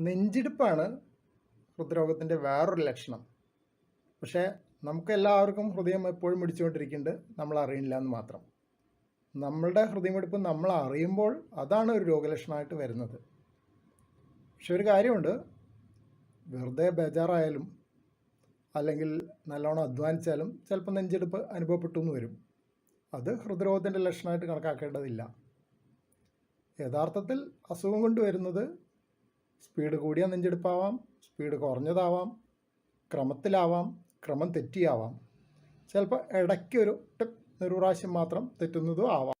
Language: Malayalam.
നെഞ്ചിടിപ്പാണ് ഹൃദ്രോഗത്തിന്റെ വേറൊരു ലക്ഷണം. പക്ഷേ നമുക്ക് എല്ലാവർക്കും ഹൃദയം എപ്പോഴും പിടിച്ചുകൊണ്ടിരിക്കുന്നുണ്ട് നമ്മൾ അറിയില്ല എന്ന് മാത്രം. നമ്മളുടെ ഹൃദയമെടുപ്പ് നമ്മൾ അറിയുമ്പോൾ അതാണ് ഒരു രോഗലക്ഷണമായിട്ട് വരുന്നത്. പക്ഷെ ഒരു കാര്യമുണ്ട്. വെറുതെ ബേജാറായാലും അല്ലെങ്കിൽ നല്ലോണം അധ്വാനിച്ചാലും ചിലപ്പോൾ നെഞ്ചെടുപ്പ് അനുഭവപ്പെട്ടു എന്ന് വരും. അത് ഹൃദ്രോഗത്തിന്റെ ലക്ഷണമായിട്ട് കണക്കാക്കേണ്ടതില്ല. യഥാർത്ഥത്തിൽ അസുഖം കൊണ്ട് വരുന്നത് സ്പീഡ് കൂടിയ നെഞ്ചെടുപ്പാവാം സ്പീഡ് കുറഞ്ഞതാവാം ക്രമത്തിലാവാം ക്രമം തെറ്റിയാവാം. ചിലപ്പോൾ ഇടയ്ക്കൊരു ടിപ്പ് ഒരു പ്രാവശ്യം മാത്രം തെറ്റുന്നതും ആവാം.